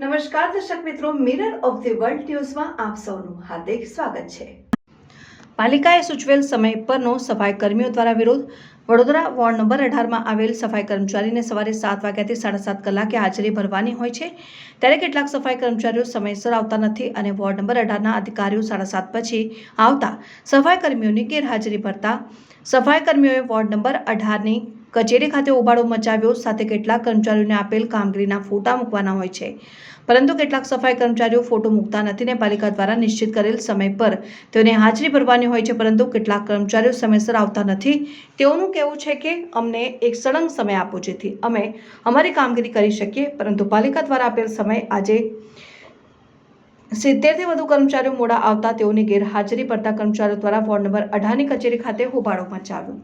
નમસ્કાર દર્શક મિત્રો મિરર ઓફ ધી વર્લ્ડ ન્યૂઝમાં આપ સૌનું હાર્દિક સ્વાગત છે. પાલિકાએ સૂચવેલ સમય પરનો સફાઈ કર્મીઓ દ્વારા વિરોધ. વડોદરા વોર્ડ નંબર અઢારમાં આવેલ સફાઈ કર્મચારીને સવારે સાત વાગ્યાથી સાડા સાત કલાકે હાજરી ભરવાની હોય છે. ત્યારે કેટલાક સફાઈ કર્મચારીઓ સમયસર આવતા નથી અને વોર્ડ નંબર અઢારના અધિકારીઓ સાડા સાત પછી આવતા. સફાઈ કર્મીઓની ગેરહાજરી ભરતા. સફાઈ કર્મીઓએ વોર્ડ નંબર અઢારની કચેરી ખાતે ઉબાડો મચાવ્યો, સાથે કેટલાક કર્મચારીઓને આપેલ કામગીરીના ફોટા મૂકવાના હોય છે. પરંતુ કેટલાક સફાઈ કર્મચારીઓ ફોટો મૂકતા નથી ને પાલિકા દ્વારા નિશ્ચિત કરેલ સમય પર તેઓને હાજરી ભરવાની હોય છે, પરંતુ કેટલાક કર્મચારીઓ સમયસર આવતા નથી. તેઓનું કહેવું છે કે અમને એક સળંગ સમય આપો જેથી અમે અમારી કામગીરી કરી શકીએ, પરંતુ પાલિકા દ્વારા આપેલ સમય આજે સિત્તેરથી વધુ કર્મચારીઓ મોડા આવતા તેઓની ગેરહાજરી પડતા કર્મચારીઓ દ્વારા વોર્ડ નંબર અઢારની કચેરી ખાતે હોબાળો મચાવ્યો.